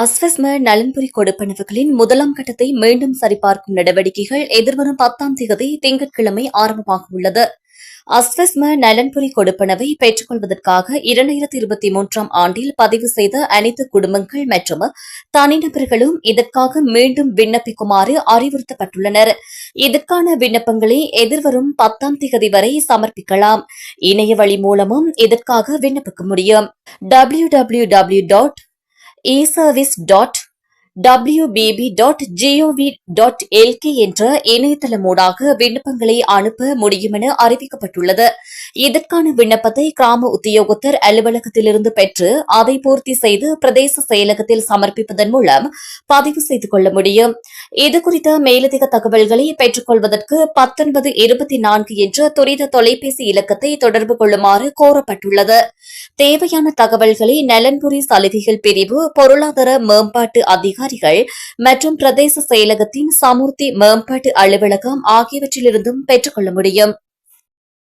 அஸ்வஸ்ம நலன்புரி கொடுப்பனவுகளின் முதலாம் கட்டத்தை மீண்டும் சரிபார்க்கும் நடவடிக்கைகள் எதிர்வரும் பத்தாம் தேதி திங்கட்கிழமை ஆரம்பமாக உள்ளது. அஸ்வஸ்ம நலன்புரி கொடுப்பனவை பெற்றுக்கொள்வதற்காக இரண்டாயிரத்தி இருபத்தி மூன்றாம் ஆண்டில் பதிவு செய்த அனைத்து குடும்பங்கள் மற்றும் தனிநபர்களும் இதற்காக மீண்டும் விண்ணப்பிக்குமாறு அறிவுறுத்தப்பட்டுள்ளனர். இதற்கான விண்ணப்பங்களை எதிர்வரும் பத்தாம் தேதி வரை சமர்ப்பிக்கலாம். இணைய வழி மூலமும் இதற்காக விண்ணப்பிக்க முடியும். W W W dot eservice dot WBB dot GOV dot LK என்ற இணையதளம் ஊடாக விண்ணப்பங்களை அனுப்ப முடியும் என அறிவிக்கப்பட்டுள்ளது. இதற்கான விண்ணப்பத்தை கிராம உத்தியோகத்தர் அலுவலகத்திலிருந்து பெற்று அதை பூர்த்தி செய்து பிரதேச செயலகத்தில் சமர்ப்பிப்பதன் மூலம் பதிவு செய்து கொள்ள முடியும். இதுகுறித்த மேலதிக தகவல்களை பெற்றுக் கொள்வதற்கு பத்தொன்பது இருபத்தி நான்கு என்ற துரித தொலைபேசி இலக்கத்தை தொடர்பு கொள்ளுமாறு கோரப்பட்டுள்ளது. தேவையான தகவல்களை நலன்புரி சலுகைகள் பிரிவு பொருளாதார மேம்பாட்டு அதிகாரி அதிகாரிகள் மற்றும் பிரதேச செயலகத்தின் சமுர்த்தி மேம்பாட்டு அலுவலகம் ஆகியவற்றிலிருந்தும் பெற்றுக் கொள்ள முடியும்.